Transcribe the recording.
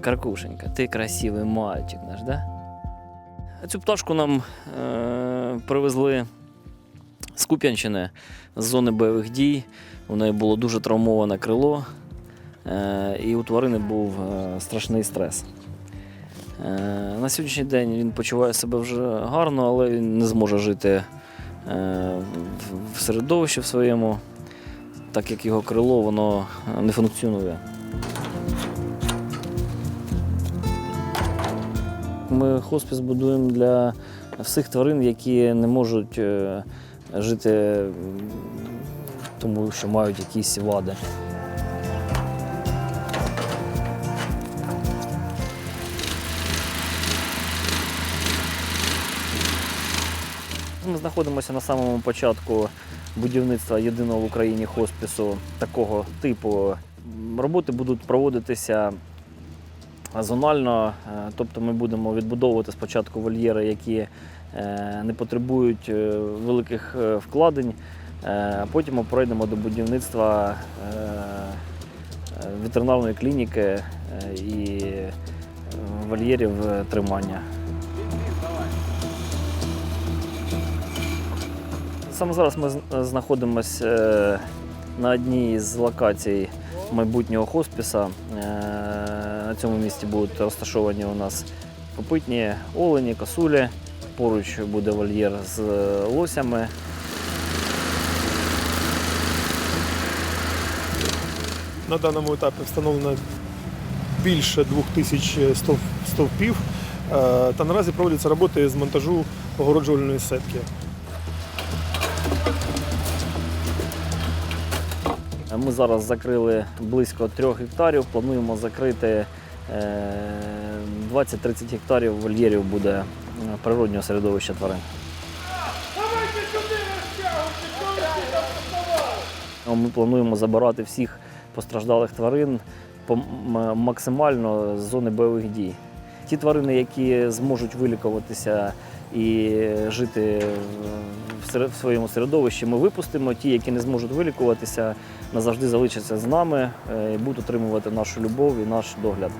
Каркушенька, ти красивий мальчик наш, да? Цю пташку нам е- привезли з Куп'янщини, з зони бойових дій. У неї було дуже травмоване крило, е- і у тварини був е- страшний стрес. Е, на сьогоднішній день він почуває себе вже гарно, але він не зможе жити е, в- середовищі в своєму, так як його крило воно не функціонує. Ми хоспіс будуємо для всіх тварин, які не можуть е, жити, тому що мають якісь вади. Ми знаходимося на самому початку будівництва єдиного в Україні хоспісу такого типу. Роботи будуть проводитися зонально, е, тобто ми будемо відбудовувати спочатку вольєри, які е, не потребують е, великих вкладень, а потім ми пройдемо до будівництва ветеринарної клініки і вольєрів тримання. Саме зараз ми знаходимося на одній з локацій майбутнього хоспіса. На цьому місці будуть розташовані у нас копитні олені, косулі. Поруч буде вольєр з е, лосями. На даному етапі встановлено більше 2000 стов- стовпів е, та наразі проводяться роботи з монтажу огороджувальної сетки. Ми зараз закрили близько 3 гектарів. Плануємо закрити 20-30 гектарів вольєрів буде е, природнього середовища тварин. Ми плануємо забирати всіх постраждалих тварин максимально з зони бойових дій. Ті тварини, які зможуть вилікуватися і жити в своєму середовищі, ми випустимо. Ті, які не зможуть вилікуватися, назавжди залишаться з нами е, і будуть отримувати нашу любов і наш догляд.